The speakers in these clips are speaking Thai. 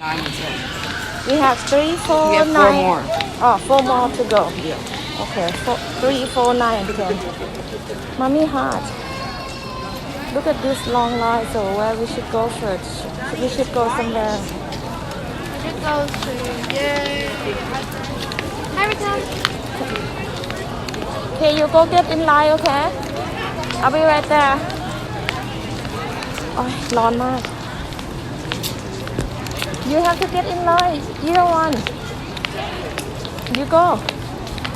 Nine and ten. We have three, four, We have four nine. more. Oh, four more to go. Yeah. Okay, four, three, four, nine, and ten. Mommy heart. Look at this long line. So where we should go first? We should go somewhere. It goes to yay. Hi, Rita. Okay, you go get in line, okay? I'll be right there. โอ้ยร้อนมาก You have to get in line. Either one. You go.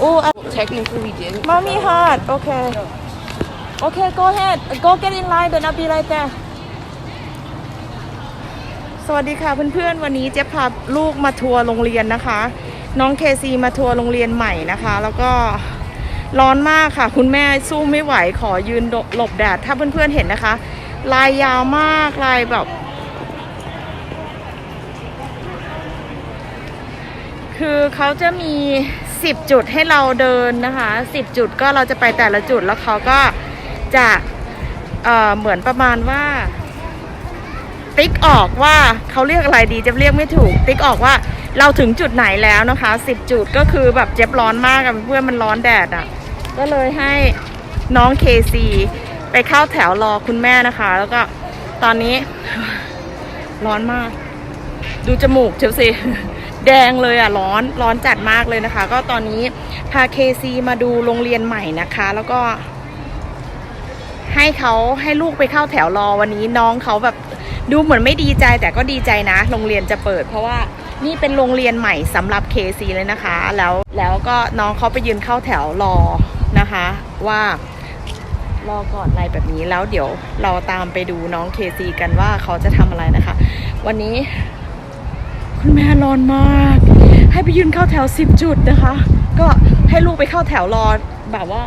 Oh, I- Technically, we didn't. mommy heart. Okay. Okay, go ahead. Go get in line. Then I'll be right there. สวัสดีค่ะเพื่อนๆ วันนี้เจ๊พาลูกมาทัวร์โรงเรียนนะคะ น้องเคซีมาทัวร์โรงเรียนใหม่นะคะ แล้วก็ร้อนมากค่ะ คุณแม่สู้ไม่ไหวขอยืนหลบแดด ถ้าเพื่อนๆเห็นนะคะ ลายยาวมากลายแบบ คือเขาจะมี 10 จุดให้เราเดินนะคะ 10 จุดก็เราจะไปแต่ละจุดแล้วเขาก็จะเอ่อเหมือนประมาณว่า ติ๊กออกว่าเขาเรียกอะไรดีจะเรียกไม่ถูก ติ๊กออกว่าเราถึงจุดไหนแล้วนะคะ 10 จุดก็คือแบบเจ็บร้อนมากอะเพื่อนมันร้อนแดดอะ่ะก็เลยให้น้องเคซีไปเข้าแถวรอคุณแม่นะคะ แล้วก็ตอนนี้ร้อนมาก ดูจมูกเชียวสิ แดงเลยอะร้อนร้อนจัดมากเลยนะคะ ก็ตอนนี้พาเคซีมาดูโรงเรียนใหม่นะคะ แล้วก็ ให้เขาให้ลูกไปเข้าแถวรอวันนี้น้องเขาแบบดูเหมือนไม่ดีใจแต่ก็ดีใจนะ โรงเรียนจะเปิด เพราะว่านี่เป็นโรงเรียนใหม่สำหรับเคซีเลยนะคะ แล้วแล้วก็น้องเขาไปยืนเข้าแถวรอนะคะ ว่ารอก่อนอะไรแบบนี้แล้วเดี๋ยวเราตามไปดูน้องเคซีกันว่าเขาจะทำอะไรนะคะ วันนี้ คุณแม่ร้อนมาก ให้ไปยืนเข้าแถวสิบจุดนะคะ ก็ให้ลูกไปเข้าแถวรอแบบว่า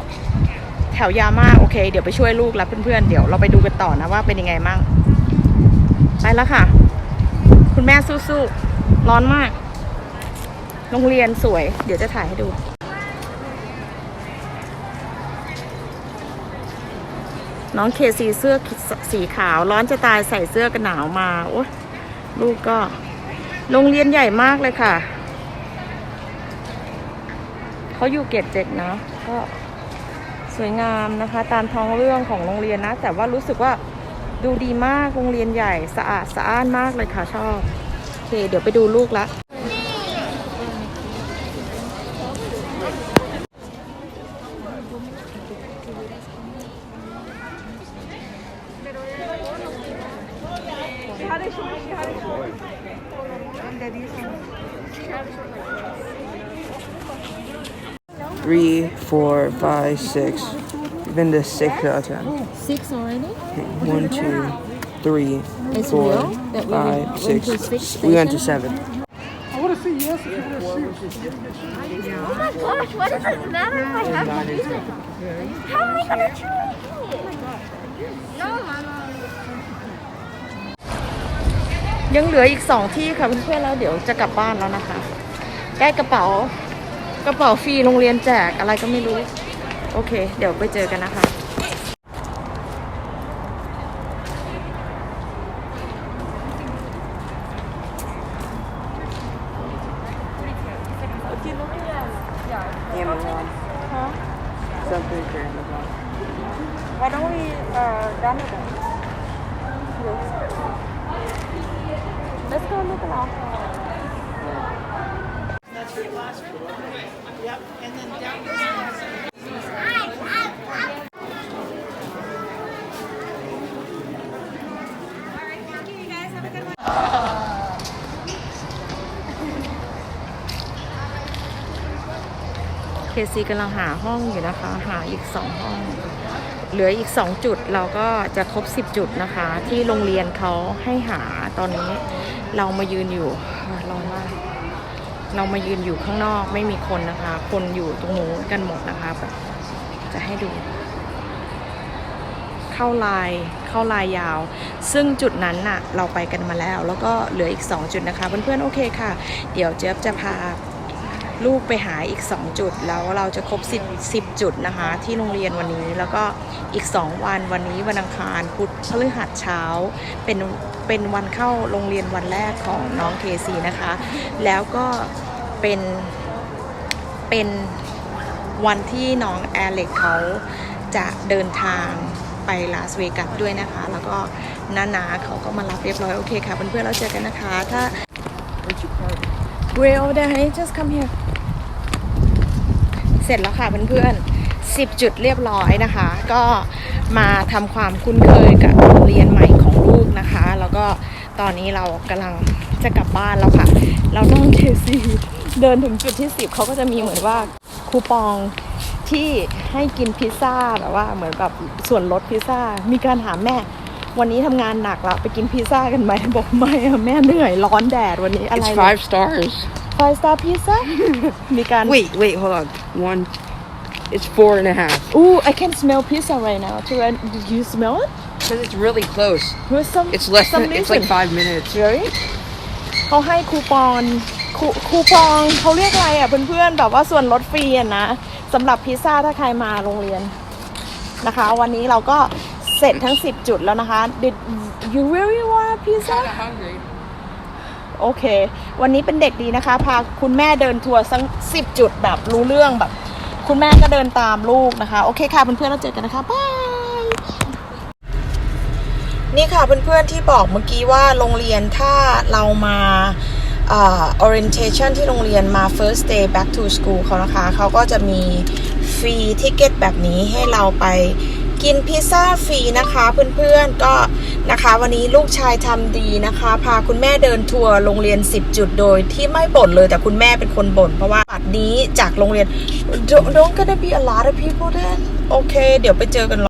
แถวยาวมากโอเค เดี๋ยวไปช่วยลูกแล้วเพื่อนๆเดี๋ยวเราไปดูกันต่อนะว่าเป็นยังไงมั่งไปแล้วค่ะ คุณแม่สู้ๆร้อนมาก โรงเรียนสวย เดี๋ยวจะถ่ายให้ดูน้องเคซีเสื้อสีขาว ร้อนจะตายใส่เสื้อกันหนาวมา โอ้ลูกก็ โรงเรียนใหญ่มากเลยค่ะ เขาอยู่เกตเจ็ดนะ ก็สวยงามนะคะ ตามท้องเรื่องของโรงเรียนนะ แต่ว่ารู้สึกว่าดูดีมาก โรงเรียนใหญ่สะอาดสะอ้านมากเลยค่ะชอบ โอเค เดี๋ยวไปดูลูกละ Three, four, five, six. We've been to six out of ten. Six already Okay, One, two, three, It's four, we five, went six. to six We went to seven. I want to say yes if you're going to shoot. Oh my gosh, what does it matter if I have to do it? How am I gonna try it? No, Mama. ยังเหลืออีกสองที่ค่ะเพื่อนๆแล้วเดี๋ยวจะกลับบ้านแล้วนะคะ ได้กระเป๋ากระเป๋าฟรีโรงเรียนแจกอะไรก็ไม่รู้ โอเค เดี๋ยวไปเจอกันนะคะ Why don't we uh, done it? Let's go look around. That's your classroom? Yep. And then down this เคซีกำลังหาห้องอยู่นะคะ หาอีกสองห้อง เหลืออีก2จุดเราก็จะครบ10จุดนะคะ ที่โรงเรียนเขาให้หาตอนนี้ เรามายืนอยู่ร้อนมากเรามายืนอยู่ข้างนอกไม่มีคนนะคะ คนอยู่ตรงนู้นกันหมดนะคะแบบจะให้ดู เข้าลายเข้าลายยาว ซึ่งจุดนั้นน่ะ เราไปกันมาแล้ว แล้วก็เหลืออีก 2 จุดนะคะ เพื่อนๆโอเคค่ะ เดี๋ยวเจ๊บจะพา ลูกไปหาอีก 2 จุด แล้วเราจะครบ 10 10 จุดนะคะ ที่โรงเรียนวันนี้แล้วก็อีก 2 วันวันนี้วันอังคารพุธพฤหัสเช้า เป็นเป็นวันเข้าโรงเรียนวันแรกของน้องเคซีนะคะ แล้วก็เป็นเป็นวันที่น้องแอเล็กเขาจะเดินทางไปลาสเวกัสด้วยนะคะ แล้วก็นานาเขาก็มารับเรียบร้อย โอเคค่ะเพื่อนๆเราเจอกันนะคะ ถ้า Way over there honey just come here เสร็จแล้วค่ะเพื่อนๆ10 จุดเรียบร้อยนะคะ ก็มาทำความคุ้นเคยกับโรงเรียนใหม่ของลูกนะคะ แล้วก็ตอนนี้เรากำลังจะกลับบ้านแล้วค่ะ เราน้องเคซีเดินถึงจุดที่ 10 เขาก็จะมีเหมือนว่าคูปองที่ให้กินพิซซ่าแบบว่าเหมือนแบบส่วนลดพิซซ่า มีการถามแม่ วันนี้ทำงานหนักแล้วไปกินพิซซ่ากันไหมบอกไม่อะแม่เหนื่อยร้อนแดดวันนี้อะไร It's five stars. Five star pizza มีการ Wait, wait, hold on. One. It's four and a half. Ooh, I can smell pizza right now too. And did you smell it? Because it's really close. With some It's less some than. It's like reason. five minutes. Really? เขาให้คูปองคูคูปองเขาเรียกอะไรอะเพื่อนๆแบบว่าส่วนลดฟรีอะนะสำหรับพิซซ่าถ้าใครมาโรงเรียนนะคะ วันนี้เราก็เสร็จทั้ง 10 จุดแล้วนะคะ Did you really want a pizza? hungry. โอเค วันนี้เป็นเด็กดีนะคะ พาคุณแม่เดินทัวร์สักสิบจุดแบบรู้เรื่องแบบ คุณแม่ก็เดินตามลูกนะคะ โอเคค่ะเพื่อนๆเราเจอกันนะคะบายนี่ค่ะเพื่อนๆที่บอกเมื่อกี้ว่าโรงเรียนถ้าเรามา orientation ที่โรงเรียนมา first day back to school เขานะคะ เขาก็จะมีฟรีทิเก็ตแบบนี้ให้เราไป กินพิซซ่าฟรีนะคะเพื่อนๆก็นะคะวันนี้ลูกชายทำดีนะคะ พาคุณแม่เดินทัวร์โรงเรียน 10 จุดโดยที่ไม่บ่นเลยแต่คุณแม่เป็นคนบ่นเพราะว่าบัดนี้จากโรงเรียน don't don't gonna be a lot of people then โอเค เดี๋ยวไปเจอกัน